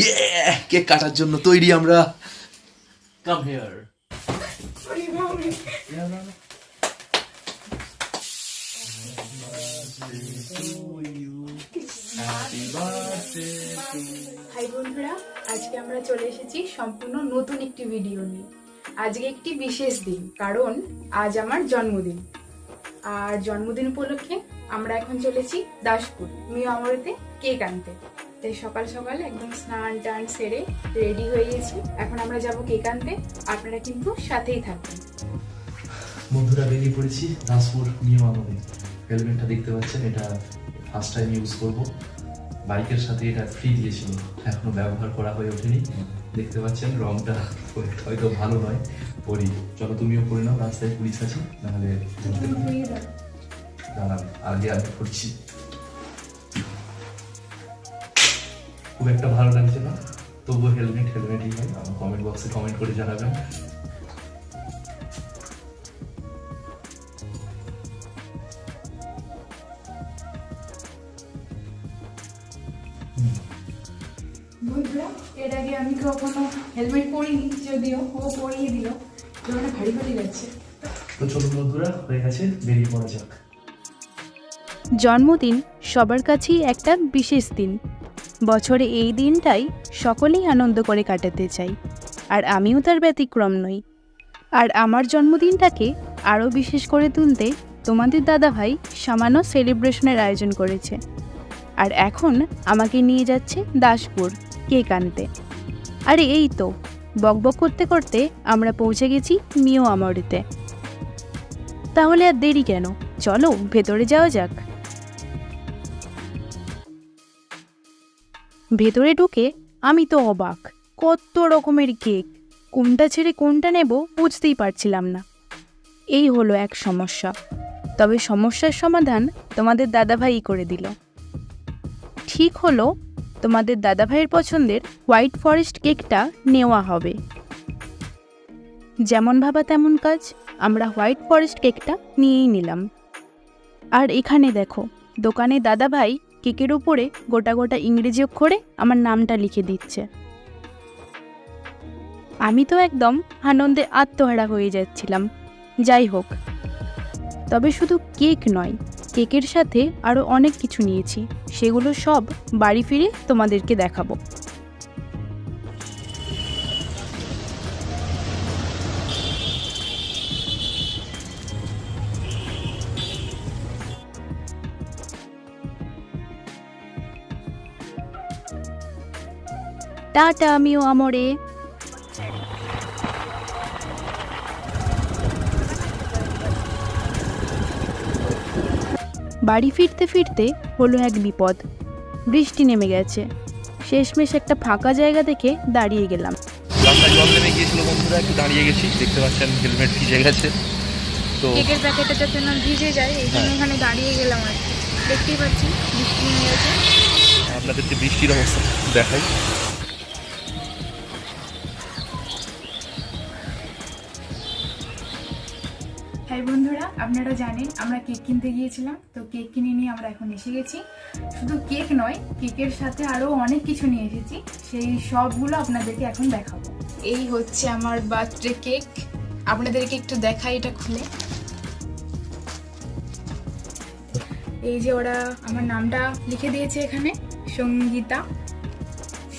ইয়ে কেক কাটার জন্য তৈরি আমরা। কাম হিয়ার হাই বন্ধুরা। আজকে আমরা চলে এসেছি সম্পূর্ণ নতুন একটি ভিডিও নিয়ে। আজকে একটি বিশেষ দিন কারণ আজ আমার জন্মদিন। আর জন্মদিন উপলক্ষে আমরা এখন চলেছি দাসপুর মিও আমরেতে কেক আনতে। তাই সকাল সকাল একদম স্নান টান সেরে রেডি হয়ে গেছি। এখন আমরা যাব কেক আনতে। আপনারা কিন্তু সাথেই থাকবেন বন্ধুরা বেরিয়ে পড়েছি দাসপুর নিয়ম আমাদের হেলমেটটা দেখতে পাচ্ছেন এটা ফার্স্ট টাইম ইউজ করব। বাইকের সাথে এটা ফ্রি দিয়েছিল। এখনও ব্যবহার করা হয়ে ওঠেনি। দেখতে পাচ্ছেন রংটা হয়তো ভালো নয় পরি। চলো তুমিও পরে নাও রাস্তায় পুলিশ আছে নাহলে দাঁড়ান আগে আমি করছি। খুব একটা ভালো লাগছে না। তবুও হেলমেট হেলমেটই হয়। আমার কমেন্ট বক্সে কমেন্ট করে জানাবেন। এর আগে আমি কখনো হেলমেট পরিনি যদিও ও পরিয়ে দিল। ভারী ভারী লাগছে। তো চলুন বন্ধুরা হয়ে গেছে বেরিয়ে পড়া যাক। জন্মদিন সবার কাছেই একটা বিশেষ দিন। বছরে এই দিনটাই সকলেই আনন্দ করে কাটাতে চাই। আর আমিও তার ব্যতিক্রম নই। আর আমার জন্মদিনটাকে আরও বিশেষ করে তুলতে তোমাদের দাদাভাই সামান্য সেলিব্রেশনের আয়োজন করেছে। আর এখন আমাকে নিয়ে যাচ্ছে দাসপুর কেক আনতে। আরে এই তো বকবক করতে করতে আমরা পৌঁছে গেছি মিও আমরিতে। তাহলে আর দেরি কেন? চলো, ভেতরে যাওয়া যাক। ভেতরে ঢুকে আমি তো অবাক। কত রকমের কেক। কোনটা ছেড়ে কোনটা নেব বুঝতেই পারছিলাম না। এই হলো এক সমস্যা। তবে সমস্যার সমাধান তোমাদের দাদাভাই করে দিল। ঠিক হলো তোমাদের দাদাভাইয়ের পছন্দের হোয়াইট ফরেস্ট কেকটা নেওয়া হবে। যেমন ভাবা তেমন কাজ, আমরা হোয়াইট ফরেস্ট কেকটা নিয়েই নিলাম। আর এখানে দেখো, দোকানে দাদাভাই কেকের উপরে গোটা গোটা ইংরেজি অক্ষরে আমার নামটা লিখে দিচ্ছে। আমি তো একদম আনন্দে আত্মহারা হয়ে যাচ্ছিলাম। যাই হোক, তবে শুধু কেক নয়, কেকের সাথে আরও অনেক কিছু নিয়েছি। সেগুলো সব বাড়ি ফিরে তোমাদেরকে দেখাবো। টাটা আমিও আমরে। বাড়ি ফিরতে ফিরতে হলো এক বিপদ। বৃষ্টি নেমে গেছে। শেষমেশ একটা ফাঁকা জায়গা দেখে দাঁড়িয়ে গেলাম। রাস্তায় জল নেমে গিয়েছিল বন্ধুরা একটু দাঁড়িয়ে গেছি। দেখতে পাচ্ছেন হেলমেট ভিজে গেছে। তো কেকের প্যাকেটটা যাতে না ভিজে যায় এই জন্য হ্যাঁ। এখানে দাঁড়িয়ে গেলাম আর কি। দেখতেই পাচ্ছি বৃষ্টি নেমে গেছে। আপনাদেরকে বৃষ্টির অবস্থা দেখাই। আপনারা জানেন আমরা কেক কিনতে গিয়েছিলাম তো কেক কিনে নিয়ে আমরা এখন এসে গেছি। শুধু কেক নয় কেকের সাথে আরও অনেক কিছু নিয়ে এসেছি। সেই সবগুলো আপনাদেরকে এখন দেখাবো। এই হচ্ছে আমার বার্থডে কেক। আপনাদেরকে একটু দেখাই এটা খুলে। এই যে ওরা আমার নামটা লিখে দিয়েছে এখানে সঙ্গীতা।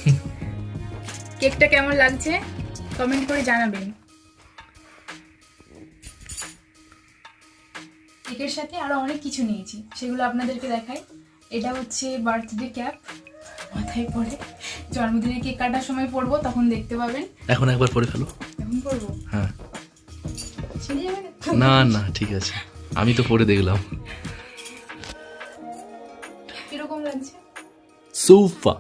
কেকটা কেমন লাগছে? কমেন্ট করে জানাবেন। কেকের সাথে আরও অনেক কিছু নিয়েছি। সেগুলো আপনাদেরকে দেখাই। এটা হচ্ছে বার্থডে ক্যাপ মাথায় পরে জন্মদিনে কেক কাটার সময় পরবো তখন দেখতে পাবেন। এখন একবার পরে ফেলো। এখন পরবো? হ্যাঁ। না না না ঠিক আছে। আমি তো পরে দেখলাম। কীরকম লাগছে? সোফা।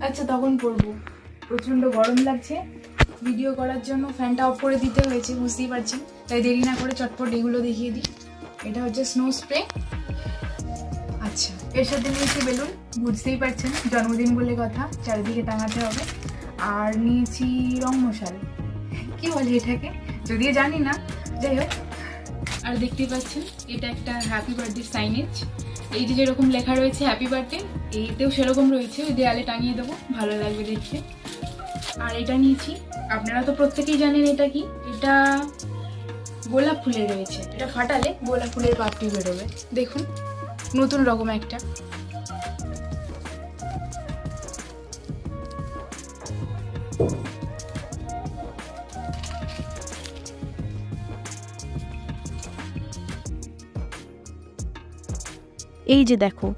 আচ্ছা তখন পরবো। প্রচণ্ড গরম লাগছে। ভিডিও করার জন্য ফ্যানটা অফ করে দিতে হয়েছে বুঝতেই পারছেন। তাই দেরি না করে চটপট এগুলো দেখিয়ে দিই। এটা হচ্ছে স্নো স্প্রে আচ্ছা এর সাথে নিয়েছি বেলুন। বুঝতেই পারছেন, জন্মদিন বলে কথা, চারিদিকে টাঙাতে হবে। আর নিয়েছি রং মশাল কী বলে এটাকে? যদিও জানি না, যাই হোক। আর দেখতেই পাচ্ছেন, এটা একটা হ্যাপি বার্থডে সাইনেজ এই যে যেরকম লেখা রয়েছে হ্যাপি বার্থডে এইতেও সেরকম রয়েছে। ওই দেয়ালে টাঙিয়ে দেবো, ভালো লাগবে দেখতে। আর এটা নিয়েছি, আপনারা তো প্রত্যেকেই জানেন এটা কি? এটা গোলাপ ফুলের রয়েছে। এটা ফাটালে গোলাপ ফুলের পাপড়ি বেরোবে। দেখুন, নতুন রকম একটা। এই যে দেখো,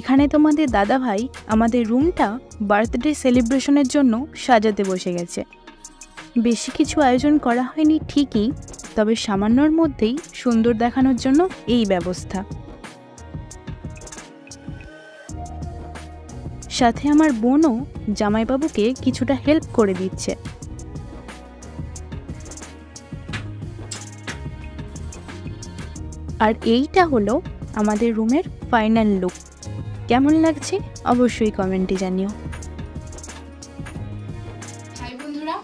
এখানে তোমাদের দাদা ভাই আমাদের রুমটা বার্থডে সেলিব্রেশনের জন্য সাজাতে বসে গেছে। বেশি কিছু আয়োজন করা হয়নি ঠিকই তবে সামান্যর মধ্যেই সুন্দর দেখানোর জন্য এই ব্যবস্থা। সাথে আমার বোনও জামাইবাবুকে কিছুটা হেল্প করে দিচ্ছে। আর এইটা হলো আমাদের রুমের ফাইনাল লুক। কেমন লাগছে অবশ্যই কমেন্টে জানিও। হাই বন্ধুরা,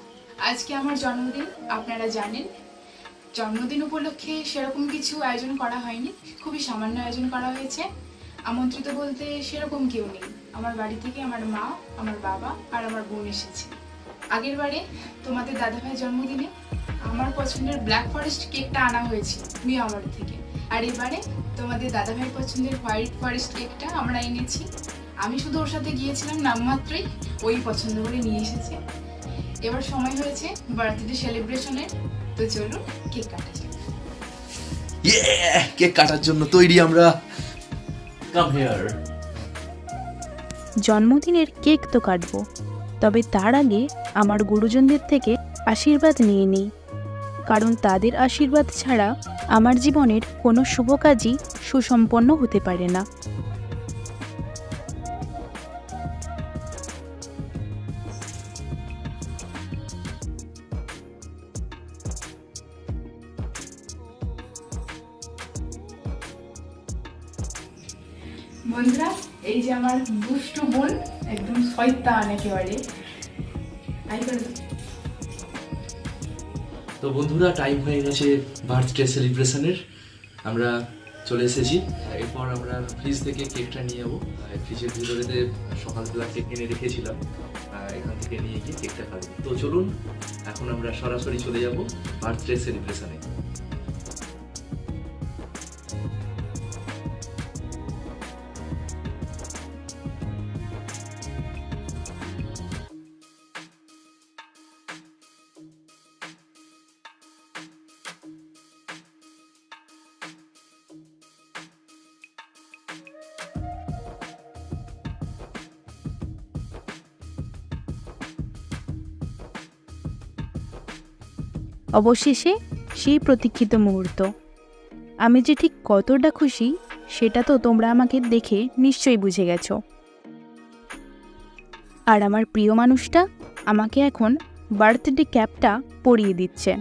আজকে আমার জন্মদিন, আপনারা জানেন জন্মদিন উপলক্ষে সেরকম কিছু আয়োজন করা হয়নি। খুবই সামান্য আয়োজন করা হয়েছে। আমন্ত্রিত বলতে সেরকম কেউ নেই। আমার বাড়ি থেকে আমার মা, আমার বাবা আর আমার বোন এসেছে। আগের বারে তোমাদের দাদাভাই জন্মদিনে আমার পছন্দের ব্ল্যাক ফরেস্ট কেকটা আনা হয়েছে মিয়ামার থেকে। আর এবারে তোমাদের দাদাভাই পছন্দের হোয়াইট ফরেস্ট কেকটা আমরা এনেছি। আমি শুধু ওর সাথে গিয়েছিলাম নামমাত্রই, ওই পছন্দ করে নিয়ে এসেছে। এবার সময় হয়েছে বার্থডে সেলিব্রেশনের। তো চলুন কেক কাটা যাক ইয়ে কেক কাটার জন্য তৈরি আমরা। কাম হেয়ার জন্মদিনের কেক তো কাটবো তবে তার আগে আমার গুরুজনদের থেকে আশীর্বাদ নিয়ে নিই। কারণ তাদের আশীর্বাদ ছাড়া আমার জীবনের কোনো শুভ কাজই সুসম্পন্ন হতে পারে না। বন্ধুরা, এই যে আমার দুষ্টু বোন, একদম একেবারে। আই করে তো বন্ধুরা টাইম হয়ে গেছে বার্থডে সেলিব্রেশনের আমরা চলে এসেছি। এরপর আমরা ফ্রিজ থেকে কেকটা নিয়ে যাব ফ্রিজের ভিতরেতে সকালবেলা কেক এনে রেখেছিলাম এখান থেকে নিয়ে গিয়ে কেকটা খাব। তো চলুন, এখন আমরা সরাসরি চলে যাব বার্থডে সেলিব্রেশনে অবশেষে সেই প্রতীক্ষিত মুহূর্ত। আমি যে ঠিক কতটা খুশি, সেটা তো তোমরা আমাকে দেখে নিশ্চয়ই বুঝে গেছো। আর আমার প্রিয় মানুষটা আমাকে এখন বার্থডে ক্যাপটা পরিয়ে দিচ্ছে।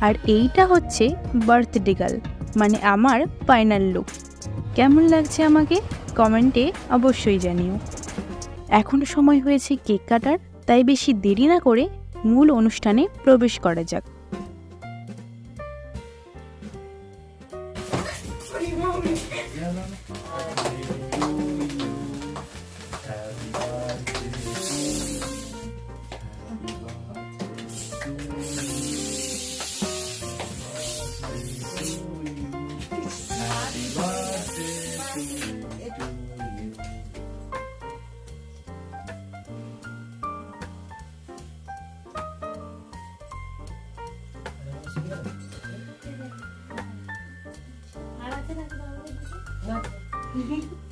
আর এইটা হচ্ছে বার্থডে গার্ল মানে আমার ফাইনাল লুক। কেমন লাগছে আমাকে? কমেন্টে অবশ্যই জানিও। এখন সময় হয়েছে কেক কাটার, তাই বেশি দেরি না করে মূল অনুষ্ঠানে প্রবেশ করা যাক। 嗯 哼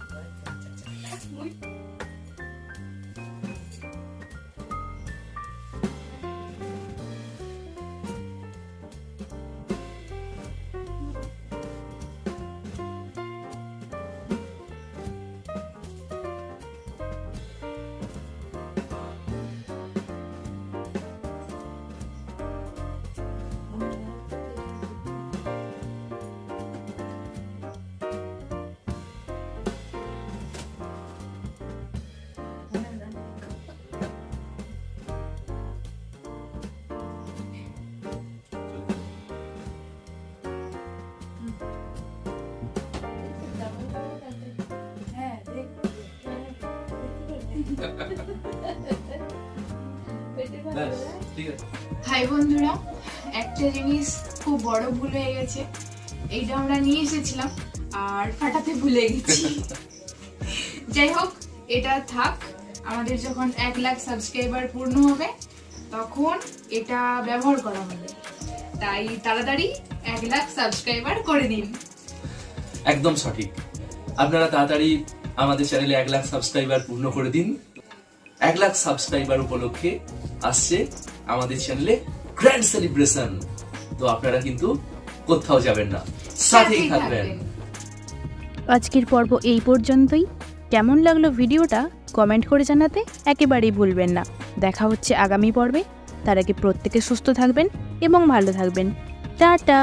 ঠিক আছে। হাই বন্ধুরা একটা জিনিস খুব বড় ভুল হয়ে গেছে। এইটা আমরা নিয়ে এসেছিলাম আর ফাটাতে ভুলে গেছি। যাই হোক এটা থাক আমাদের যখন এক লাখ সাবস্ক্রাইবার পূর্ণ হবে তখন এটা ব্যবহার করা হবে। তাই তাড়াতাড়ি এক লাখ সাবস্ক্রাইবার করে দিন একদম সঠিক। আপনারা তাড়াতাড়ি আমাদের চ্যানেলে এক লাখ সাবস্ক্রাইবার পূর্ণ করে দিন। এক লাখ সাবস্ক্রাইবার উপলক্ষে আসছে আমাদের চ্যানেলে গ্র্যান্ড সেলিব্রেশন তো আপনারা কিন্তু কোথাও যাবেন না সাথেই থাকবেন। আজকের পর্ব এই পর্যন্তই। কেমন লাগল ভিডিওটা কমেন্ট করে জানাতে একেবারেই ভুলবেন না। দেখা হচ্ছে আগামী পর্বে। তার আগে প্রত্যেকে সুস্থ থাকবেন এবং ভালো থাকবেন। টাটা!